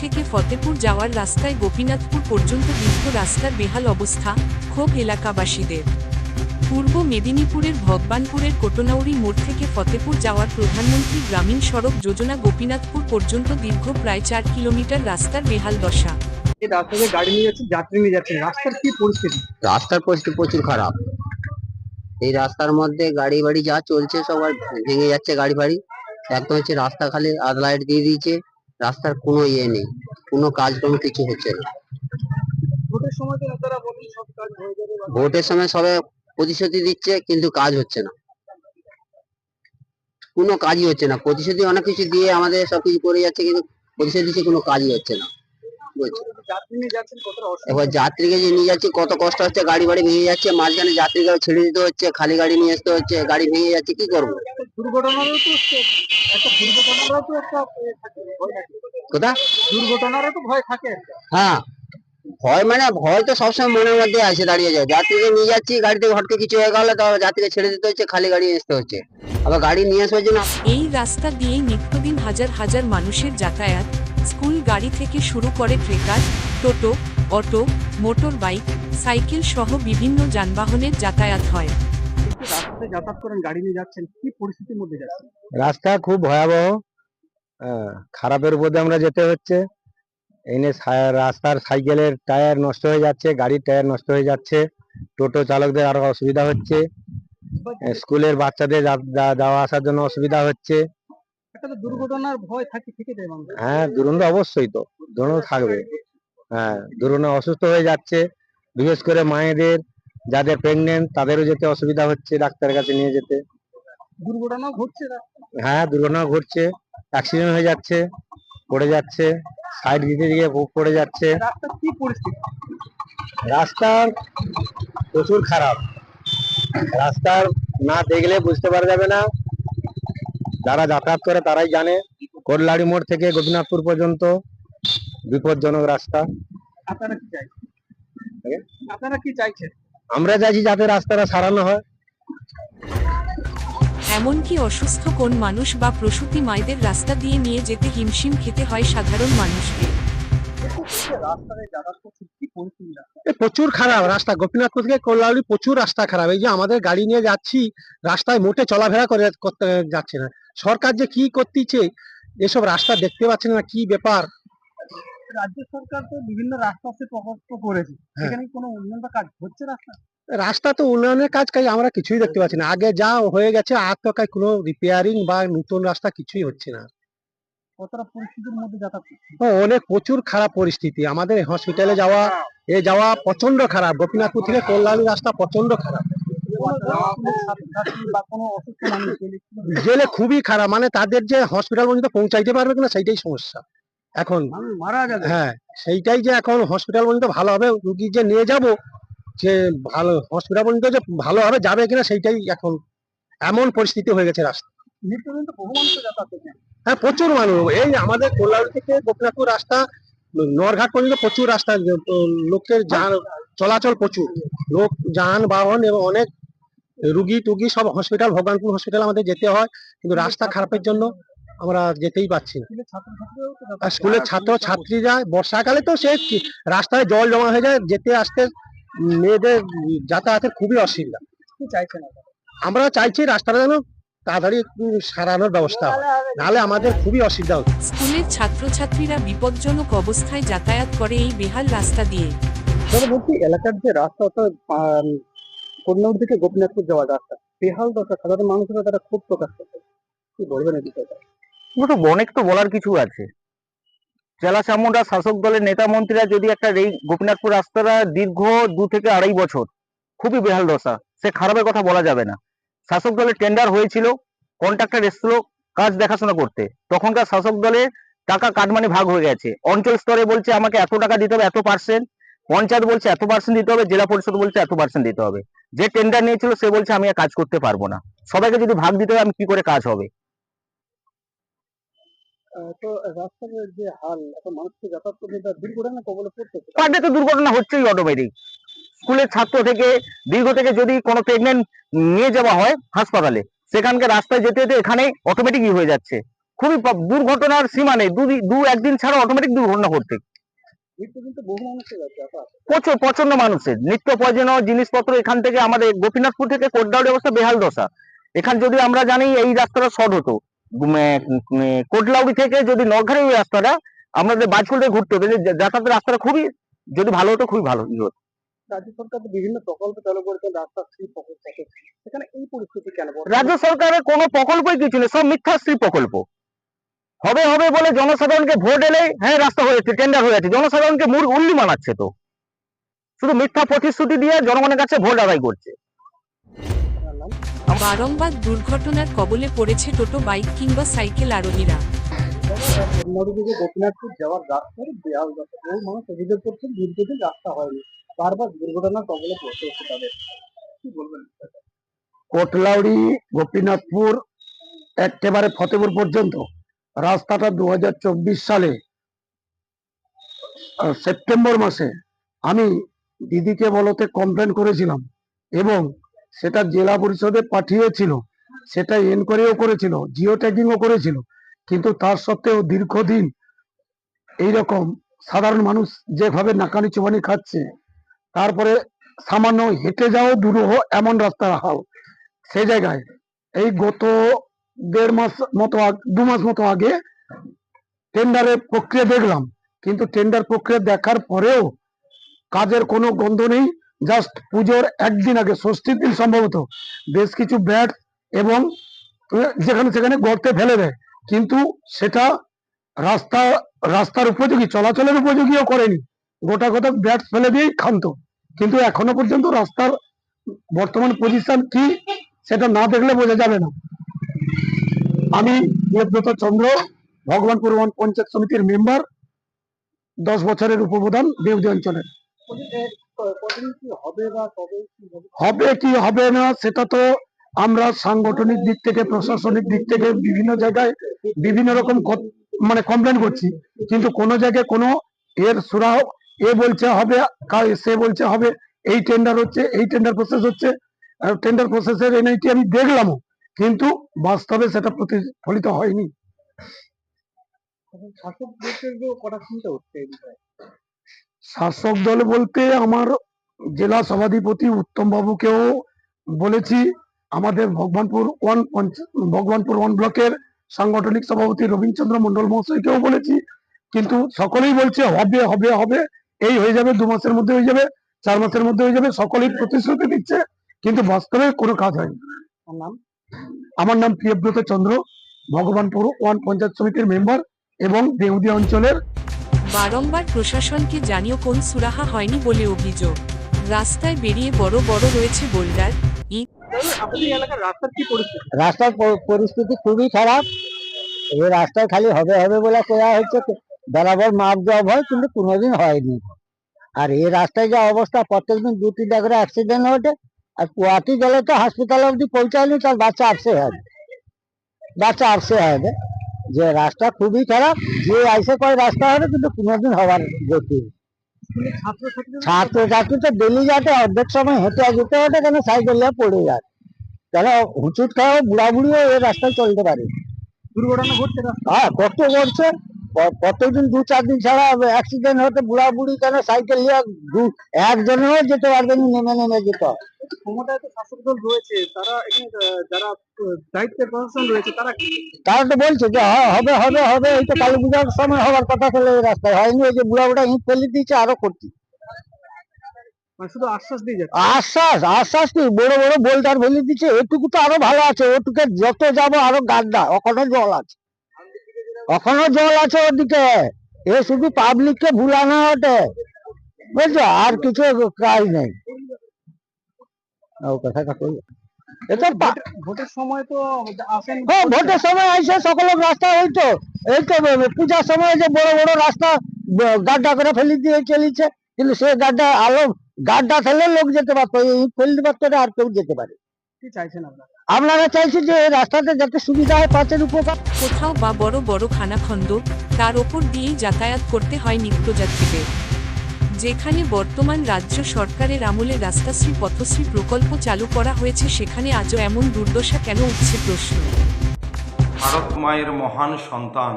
থেকে ফতেপুর যাওয়ার রাস্তায় গোপীনাথপুর পর্যন্ত দীর্ঘ রাস্তার বেহাল অবস্থা ক্ষোভ এলাকাবাসীদের। পূর্ব মেদিনীপুরের ভগবানপুরের কোটনাউড়ি মোড় থেকে ফতেপুর যাওয়ার প্রধানমন্ত্রী গ্রামীণ সড়ক যোজনা গোপীনাথপুর পর্যন্ত দীর্ঘ প্রায় চার কিলোমিটার রাস্তার বেহাল দশা। এই গাড়ি নিয়ে যাচ্ছে যাত্রী নিয়ে যাচ্ছে রাস্তার কি পরিস্থিতি? রাস্তার পরিস্থিতি প্রচুর খারাপ। এই রাস্তার মধ্যে গাড়ি বাড়ি যা চলছে সব আর ভেঙে যাচ্ছে গাড়ি বাড়ি। একদম হচ্ছে রাস্তা খালি আধ লাইট দিয়ে দিয়েছে। রাস্তার কোনো ইয়ে নেই কোনো কাজকর্ম কিছু হচ্ছে না। ভোটের সময় সব সবাই প্রতিশ্রুতি দিচ্ছে কিন্তু কাজ হচ্ছে না। কোনো কাজই হচ্ছে না। প্রতিশ্রুতি অনেক কিছু দিয়ে আমাদের সবকিছু করে যাচ্ছে কিন্তু প্রতিশ্রুতি দিচ্ছে কোনো কাজই হচ্ছে না। এবার যাত্রীকে যে নিয়ে যাচ্ছি কত কষ্ট হচ্ছে গাড়ি বাড়ি ভেঙে যাচ্ছে মাঝখানে যাত্রীকে ছেড়ে দিতে হচ্ছে খালি গাড়ি নিয়ে আসতে হচ্ছে গাড়ি ভেঙে যাচ্ছে কি করব? দুর্ঘটনারও তো একটা দুর্ঘটনারও তো একটা ভয় থাকে কোথা? দুর্ঘটনারও তো ভয় থাকে একটা। হ্যাঁ। ভয় মানে ভয় তো সবসময় মনের মধ্যে আছে দাঁড়িয়ে যায়। যাত্রীকে নিয়ে যাচ্ছি গাড়িতে হটকে কিছু হয়ে গেলে তো যাত্রীকে ছেড়ে দিতে হচ্ছে খালি গাড়ি আসতে হচ্ছে। আবার গাড়ি নিয়ে আসবার জন্য এই রাস্তা দিয়েই নিত্যদিন হাজার হাজার মানুষের যাতায়াত। স্কুল গাড়ি থেকে শুরু করে trekker toto auto motor bike cycle সহ বিভিন্ন যানবাহনের যাতায়াত হয়। রাস্তাতে যাতায়াত করেন গাড়ি নিয়ে যাচ্ছেন কি পরিস্থিতির মধ্যে যাচ্ছেন? রাস্তা খুব ভয়াবহ। খারাপের উপর আমরা যেতে হচ্ছে। এনে রাস্তার সাইকেলের টায়ার নষ্ট হয়ে যাচ্ছে গাড়ির টায়ার নষ্ট হয়ে যাচ্ছে। টোটো চালকদের আরও অসুবিধা হচ্ছে। স্কুলের বাচ্চাদের যাওয়া আসার জন্য অসুবিধা হচ্ছে। একটা তো দুর্ঘটনার ভয় থাকে থেকে যায় হ্যাঁ দুরন্ত অবশ্যই তো দুরন্ত থাকবে। হ্যাঁ দুরন্ত অসুস্থ হয়ে যাচ্ছে। বিশেষ করে মায়েদের যাদের প্রেগনেন্ট তাদেরও যেতে অসুবিধা হচ্ছে ডাক্তারের কাছে নিয়ে যেতে। দুর্ঘটনাও ঘটছে হ্যাঁ দুর্ঘটনা ঘটছে। অ্যাক্সিডেন্ট হয়ে যাচ্ছে পড়ে যাচ্ছে সাইড দিতে গিয়ে প- পড়ে যাচ্ছে। রাস্তার কি পরিস্থিতি? রাস্তার প্রচুর খারাপ। রাস্তার না দেখলে বুঝতে পারা যাবে না। যারা যাতায়াত করে তারাই জানে। কোল্লাড়ি মোড় থেকে গোপীনাথপুর পর্যন্ত বিপজ্জনক রাস্তা। আপনারা কি চাইছেন? আপনারা কি চাইছেন? আমরা চাইছি যাতে রাস্তাটা সারানো হয়। এমনকি অসুস্থ কোন মানুষ বা প্রসূতি মায়েদের রাস্তা দিয়ে নিয়ে যেতে হিমশিম খেতে হয় সাধারণ মানুষকে। প্রচুর খারাপ রাস্তা। গোপীনাথপুর থেকে কল্যাণী প্রচুর রাস্তা খারাপ। এই যে আমাদের গাড়ি নিয়ে যাচ্ছি রাস্তায় মোটে চলাফেরা করে করতে যাচ্ছে না। সরকার যে কি করতেছে এসব রাস্তা দেখতে পাচ্ছে না কি ব্যাপার? রাজ্য সরকার তো বিভিন্ন রাস্তা সে প্রকল্প করেছে। হ্যাঁ। সেখানে কোনো উন্নয়ন বা কাজ হচ্ছে রাস্তা রাস্তা তো উন্নয়নের কাজ কাজ আমরা কিছুই দেখতে পাচ্ছি না। আগে যা হয়ে গেছে আর তো কাজ কোনো রিপেয়ারিং বা নতুন রাস্তা কিছুই হচ্ছে না। কতটা পরিস্থিতির মধ্যে যাতায়াত অনেক প্রচুর খারাপ পরিস্থিতি। আমাদের হসপিটালে যাওয়া এ যাওয়া প্রচণ্ড খারাপ। গোপীনাথপুর থেকে কল্যাণী রাস্তা প্রচণ্ড খারাপ। গেলে খুবই খারাপ। মানে তাদের যে হসপিটাল পর্যন্ত পৌঁছাইতে পারবে কিনা সেইটাই সমস্যা। এখন মারা যাবে। হ্যাঁ সেইটাই যে এখন হসপিটাল পর্যন্ত ভালো হবে রুগী যে নিয়ে যাব যে ভালো হসপিটাল পর্যন্ত যে ভালো হবে যাবে কিনা সেইটাই এখন এমন পরিস্থিতি হয়ে গেছে রাস্তা। হ্যাঁ প্রচুর মানুষ। এই আমাদের কল্যাণ থেকে গোপীনাথপুর রাস্তা নরঘাট পর্যন্ত প্রচুর রাস্তা লোকের যান চলাচল প্রচুর। লোক যানবাহন এবং অনেক রুগী টুগী সব হসপিটাল ভগবানপুর হসপিটাল আমাদের যেতে হয়। কিন্তু রাস্তা খারাপের জন্য আমরা যেতেই পারছি না। স্কুলের ছাত্রছাত্রীরাও আর স্কুলের ছাত্র ছাত্রীরা বর্ষাকালে তো সে রাস্তায় জল জমা হয়ে যায় যেতে আসতে মেয়েদের যাতায়াতের খুবই অসুবিধা। কি চাইছেন আপনারা? আমরা চাইছি রাস্তাটা যেন তাড়াতাড়ি সারানোর ব্যবস্থা হয়। নাহলে আমাদের খুবই অসুবিধা হচ্ছে স্কুলের ছাত্রছাত্রীরা বিপজ্জনক অবস্থায় যাতায়াত করে এই বেহাল রাস্তা দিয়ে। তবে বলছি এলাকার যে রাস্তা অর্থাৎ কন্যাউর থেকে গোপীনাথপুর যাওয়ার রাস্তা বেহাল দশা সাধারণ মানুষেরা তারা খুব প্রকাশ করছে। কি বলবেন এই বিষয়টা? তো অনেক তো বলার কিছু আছে। জেলা চামুন্ডা শাসক দলের নেতা মন্ত্রীরা যদি একটা এই গোপীনাথপুর রাস্তাটা দীর্ঘ দু থেকে আড়াই বছর, খুবই বেহাল দশা, সে খারাপের কথা বলা যাবে না। শাসক দলের টেন্ডার হয়েছিল কন্ট্রাক্টর এসেছিল কাজ দেখাশোনা করতে। তখনকার শাসক দলের টাকা কাটমানি ভাগ হয়ে গেছে। অঞ্চল স্তরে বলছে, আমাকে এত টাকা দিতে হবে, এত পার্সেন্ট পঞ্চায়েত বলছে, এত পার্সেন্ট দিতে হবে। জেলা পরিষদ বলছে, এত পার্সেন্ট দিতে হবে। যে টেন্ডার নিয়েছিল, সে বলছে, আমি কাজ করতে পারব না। সবাইকে যদি ভাগ দিতে হবে আমি কি করে কাজ হবে? তো রাস্তার যে হাল এত মানুষকে যাতায়াত দুর্ঘটনা কবলে পড়তেছে পার তো দুর্ঘটনা হচ্ছেই অটোমেটিক স্কুলের ছাত্র থেকে দীর্ঘ থেকে যদি কোনো প্রেগনেন্ট নিয়ে যাওয়া হয় হাসপাতালে সেখানকার রাস্তায় যেতে যেতে এখানে অটোমেটিক হয়ে যাচ্ছে। খুবই দুর্ঘটনার সীমা নেই। দু একদিন ছাড়া অটোমেটিক দুর্ঘটনা মানুষের আছে আপা। প্রচুর প্রচণ্ড মানুষের। নিত্য প্রয়োজনীয় জিনিসপত্র এখান থেকে আমাদের গোপীনাথপুর থেকে কোটডাউড়ি অবস্থা বেহাল দশা। এখান যদি আমরা জানি এই রাস্তাটা শর্ট হতো কোটলাউড়ি থেকে যদি নরঘাটের ওই রাস্তাটা আমাদের বাজকুল থেকে ঘুরতে হতো যাতায়াতের রাস্তাটা খুবই যদি ভালো হতো খুবই ভালো হতো। রাজ্য সরকার বিভিন্ন প্রকল্প চালু করেছেন রাস্তা শ্রী প্রকল্প সেখানে এই পরিস্থিতি কেন রাজ্য সরকারের কোনো প্রকল্পই কিছু নেই সব মিথ্যাশ্রী প্রকল্প। হবে হবে বলে জনসাধারণকে ভোট এলে হ্যাঁ রাস্তা হয়েছে টেন্ডার হয়ে যাচ্ছে। জনসাধারণকে মূর উল্লি মানাচ্ছে তো। শুধু মিথ্যা প্রতিশ্রুতি দিয়ে জনগণের কাছে ভোট আদায় করছে? বারংবার দুর্ঘটনার কবলে পড়েছে টোটো বাইক কিংবা সাইকেল আরোহীরা। গোপীনাথপুর যাওয়ার রাস্তার বেহাল দশা। বহু মানুষ অভিযোগ করছেন দীর্ঘদিন রাস্তা হয়নি। বারবার দুর্ঘটনার কবলে পড়তে হচ্ছে তাদের। কি বলবেন? কোটলাউড়ি গোপীনাথপুর একেবারে ফতেপুর পর্যন্ত। রাস্তাটা দু হাজার চব্বিশ সালে সেপ্টেম্বর মাসে আমি দিদিকে বলতে কমপ্লেন করেছিলাম এবং সেটা জেলা পরিষদে পাঠিয়েছিল, সেটা এনকোয়ারিও করেছিল, জিও ট্যাগিংও করেছিল। কিন্তু তার সত্ত্বেও দীর্ঘদিন এইরকম সাধারণ মানুষ যেভাবে নাকানি চুবানি খাচ্ছে, তারপরে সামান্য হেঁটে যাও দুরূহ এমন রাস্তা হাল। সেই জায়গায় এই গত দেড় মাস মতো দু মাস মতো আগে টেন্ডারের প্রক্রিয়া দেখলাম। কিন্তু টেন্ডার প্রক্রিয়া দেখার পরেও কাজের কোনো গন্ধ নেই। জাস্ট পুজোর একদিন আগে ষষ্ঠীর দিন সম্ভবত। বেশ কিছু ব্যাট এবং যেখানে সেখানে গর্তে ফেলে দেয়। কিন্তু সেটা রাস্তা, রাস্তার উপযোগী, চলাচলের উপযোগীও করেনি। গোটা গোটা ব্যাট ফেলে দিয়েই ক্ষান্ত। কিন্তু এখনও পর্যন্ত রাস্তার বর্তমান পজিশন কি, সেটা না দেখলে বোঝা যাবে না। আমি দেবব্রত চন্দ্র ভগবানপুর ওয়ান পঞ্চায়েত সমিতির মেম্বার দশ বছরের উপপ্রধান দেবদি অঞ্চলের। হবে কি হবে না সেটা তো আমরা সাংগঠনিক দিক থেকে, প্রশাসনিক দিক থেকে বিভিন্ন জায়গায় বিভিন্ন রকম মানে কমপ্লেন করছি। কিন্তু কোনো জায়গায় কোনো এর সুরা এ বলছে হবে সে বলছে হবে, এই টেন্ডার হচ্ছে, এই টেন্ডার প্রসেস হচ্ছে। টেন্ডার প্রসেসের এনআইটি আমি দেখলামও, কিন্তু বাস্তবে সেটা প্রতিফলিত হয়নি। শাসক দেশের যে শাসক দল বলতে আমার জেলা সভাধিপতি উত্তম বাবুকেও বলেছি। আমাদের ভগবানপুর ওয়ান ভগবানপুর ওয়ান ব্লকের সাংগঠনিক সভাপতি রবীন্দ্রচন্দ্র মন্ডল মহাশয়কেও বলেছি। কিন্তু সকলেই বলছে হবে হবে হবে। এই হয়ে যাবে দু মাসের মধ্যে হয়ে যাবে চার মাসের মধ্যে হয়ে যাবে সকলেই প্রতিশ্রুতি দিচ্ছে কিন্তু বাস্তবে কোনো কাজ হয়নি। নাম? আমার নাম প্রিয়ব্রত চন্দ্র ভগবানপুর ওয়ান পঞ্চায়েত সমিতির মেম্বার এবং দেউদিয়া অঞ্চলের বারংবার প্রশাসনকে জানিও কোন সুরাহা হয়নি বলে অভিযোগ। রাস্তায় বেরিয়ে বড় বড় রয়েছে বোল্ডার। ইট আপনাদের এলাকার রাস্তার পরিস্থিতি? রাস্তার প- পরিস্থিতি খুবই খারাপ। এই রাস্তায় খালি হবে হবে বলে কয়া হচ্ছে বরাবর মাপ জব হয় কিন্তু কোনোদিন হয়নি। আর এই রাস্তায় যা অবস্থা প্রত্যেকদিন দু তিনটা করে অ্যাক্সিডেন্ট ঘটে আর কুয়াটি গেলে তো হাসপাতাল অবধি পৌঁছায়নি তার বাচ্চা আপসে হবে। বাচ্চা আপসে হবে। যে রাস্তা খুবই খারাপ যে আইসে কয় রাস্তা হবে কিন্তু কোনোদিন হওয়ার গতি। ছাত্রছাত্রী তো ডেলি যাতে অর্ধেক সময় হেঁটে যেতে হতে কেন সাইকেল নিয়ে পড়ে যায় কেন হুচুট খাওয়া বুড়া বুড়িও এই রাস্তায় চলতে পারে দুর্ঘটনা ঘটছে হ্যাঁ করছে প- প্রত্যেকদিন দু চার দিন ছাড়া অ্যাক্সিডেন্ট হতে বুড়া বুড়ি কেন সাইকেল নিয়ে একজনেও যেতে পারবে না নেমে নেমে যেতে হবে। ক্ষমতায় তো শাসক দল রয়েছে তারা এখানে যারা আহ, প্রশাসন রয়েছে তারা তারা তো বলছে যে হ্যাঁ, হবে হবে হবে এই তো কালী পূজার সময় হওয়ার কথা ছিল এই রাস্তায়। হয়নি ওই যে বুড়া বুড়া ইট ফেলে দিয়েছে আরও করছি। মানে শুধু আশ্বাস দিয়ে যাচ্ছে? আশ্বাস আশ্বাস কি? বড় বড় বোল্ডার ফেলে দিচ্ছে এটুকু তো আরও ভালো আছে ওটুকে যত যাব আরও গাড্ডা ওখানে জল আছে। ওখানে জল আছে ওদিকে এ শুধু পাবলিক কে ভুলানো ওটে বুঝছ আর কিছু কাজ নেই। ভোটের সময় তো আসেন। হ্যাঁ ভোটের সময় আইসে সকল রাস্তা ওই তো এই তো পূজার সময় যে বড় বড় রাস্তা গাড্ডা করে ফেলে দিয়ে চলেছে কিন্তু সে গাড্ডা আলো গাড্ডা ফেলে লোক যেতে পারতো এই ফেলতে পারতো না আর কেউ যেতে পারে। কি চাইছেন আপনারা? আপনারা চাইছি যে রাস্তাতে যাতে সুবিধা হয় পাঁচের উপকার। কোথাও বা বড় বড় খানাখন্দ তার ওপর দিয়েই যাতায়াত করতে হয় নিত্যযাত্রীদের। যেখানে বর্তমান রাজ্য সরকারের আমলে রাস্তাশ্রী, পথশ্রী প্রকল্প চালু করা হয়েছে, সেখানে আজও এমন দুর্দশা কেন উঠছে প্রশ্ন। ভারত মায়ের মহান সন্তান,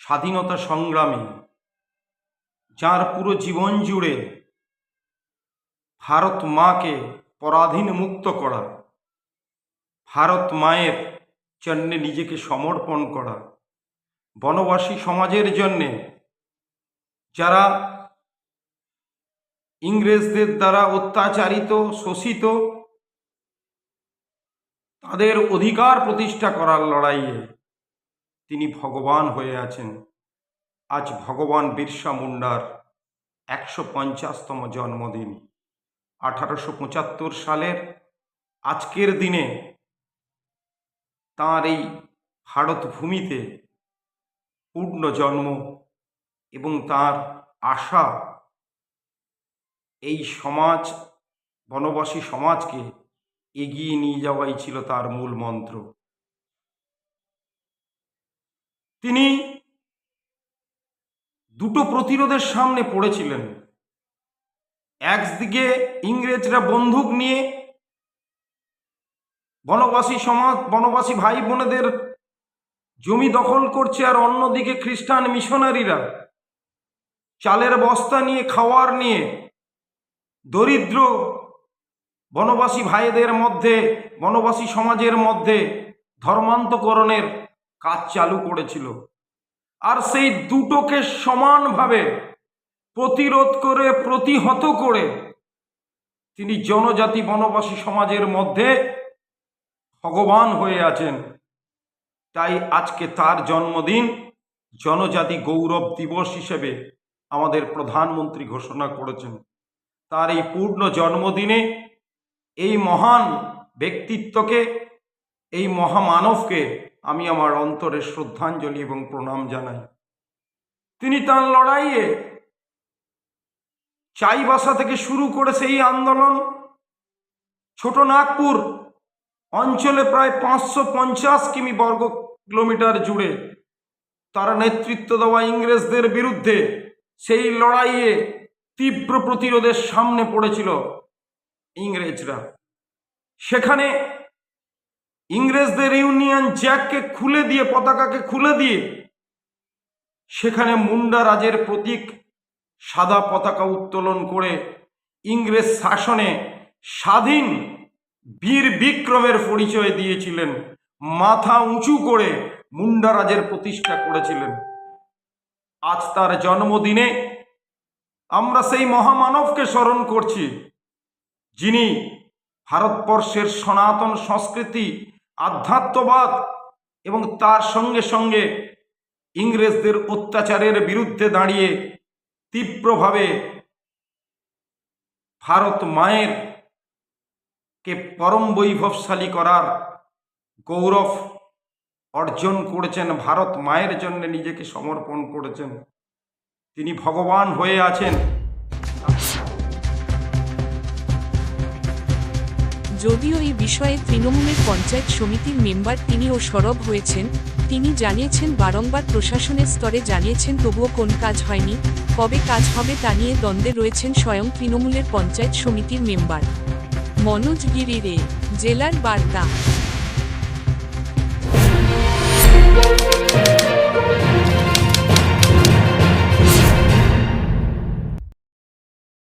স্বাধীনতা সংগ্রামী, যার পুরো জীবন জুড়ে ভারত মাকে পরাধীন মুক্ত করা, ভারত মায়ের জন্যে নিজেকে সমর্পণ করা, বনবাসী সমাজের জন্যে যারা ইংরেজদের দ্বারা অত্যাচারিত, শোষিত, তাদের অধিকার প্রতিষ্ঠা করার লড়াইয়ে তিনি ভগবান হয়ে আছেন। আজ ভগবান বিরসা মুন্ডার একশো পঞ্চাশতম জন্মদিন। আঠারোশো পঁচাত্তর সালের আজকের দিনে তাঁর এই ভারত ভূমিতে পূর্ণ জন্ম এবং তার আশা এই সমাজ, বনবাসী সমাজকে এগিয়ে নিয়ে যাওয়াই ছিল তার মূল মন্ত্র। তিনি দুটো প্রতিরোধের সামনে পড়েছিলেন। একদিকে ইংরেজরা বন্দুক নিয়ে বনবাসী সমাজ, বনবাসী ভাই বোনেদের জমি দখল করছে, আর অন্যদিকে খ্রিস্টান মিশনারিরা চালের বস্তা নিয়ে, খাওয়ার নিয়ে, দরিদ্র বনবাসী ভাইদের মধ্যে, বনবাসী সমাজের মধ্যে ধর্মান্তকরণের কাজ চালু করেছিল। আর সেই দুটোকে সমানভাবে প্রতিরোধ করে, প্রতিহত করে তিনি জনজাতি বনবাসী সমাজের মধ্যে ভগবান হয়ে আছেন। তাই আজকে তার জন্মদিন জনজাতি গৌরব দিবস হিসেবে আমাদের প্রধানমন্ত্রী ঘোষণা করেছেন। তার এই পূর্ণ জন্মদিনে এই মহান ব্যক্তিত্বকে, এই মহামানবকে আমি আমার অন্তরে শ্রদ্ধাঞ্জলি এবং প্রণাম জানাই। তিনি তার লড়াইয়ে চাইবাসা থেকে শুরু করে সেই আন্দোলন, ছোট নাগপুর অঞ্চলে প্রায় পাঁচশো পঞ্চাশ কিমি বর্গ কিলোমিটার জুড়ে তারা নেতৃত্ব দেওয়া ইংরেজদের বিরুদ্ধে সেই লড়াইয়ে তীব্র প্রতিরোধের সামনে পড়েছিল ইংরেজরা। সেখানে ইংরেজদের ইউনিয়ন জ্যাককে খুলে দিয়ে, পতাকাকে খুলে দিয়ে, সেখানে মুন্ডা রাজের প্রতীক সাদা পতাকা উত্তোলন করে ইংরেজ শাসনে স্বাধীন বীর বিক্রমের পরিচয় দিয়েছিলেন। মাথা উঁচু করে মুন্ডা রাজের প্রতিষ্ঠা করেছিলেন। আজ তার জন্মদিনে আমরা সেই মহামানবকে স্মরণ করছি, যিনি ভারতবর্ষের সনাতন সংস্কৃতি, আধ্যাত্মবাদ এবং তার সঙ্গে সঙ্গে ইংরেজদের অত্যাচারের বিরুদ্ধে দাঁড়িয়ে তীব্রভাবে ভারত মায়ের কে পরম বৈভবশালী করার গৌরব অর্জন করেছেন ভারত মায়ের জন্য, নিজেকে সমর্পণ করেছেন। তিনি ভগবান হয়ে আছেন। যদিও এই বিষয়ে তৃণমূলের পঞ্চায়েত সমিতির মেম্বার তিনিও সরব হয়েছেন, তিনি জানিয়েছেন বারংবার প্রশাসনের স্তরে জানিয়েছেন, তবুও কোন কাজ হয়নি, কবে কাজ হবে তা নিয়ে দ্বন্দ্বে রয়েছেন স্বয়ং তৃণমূলের পঞ্চায়েত সমিতির মেম্বার। মনোজ গিরি রে জেলার বার্তা। Bye.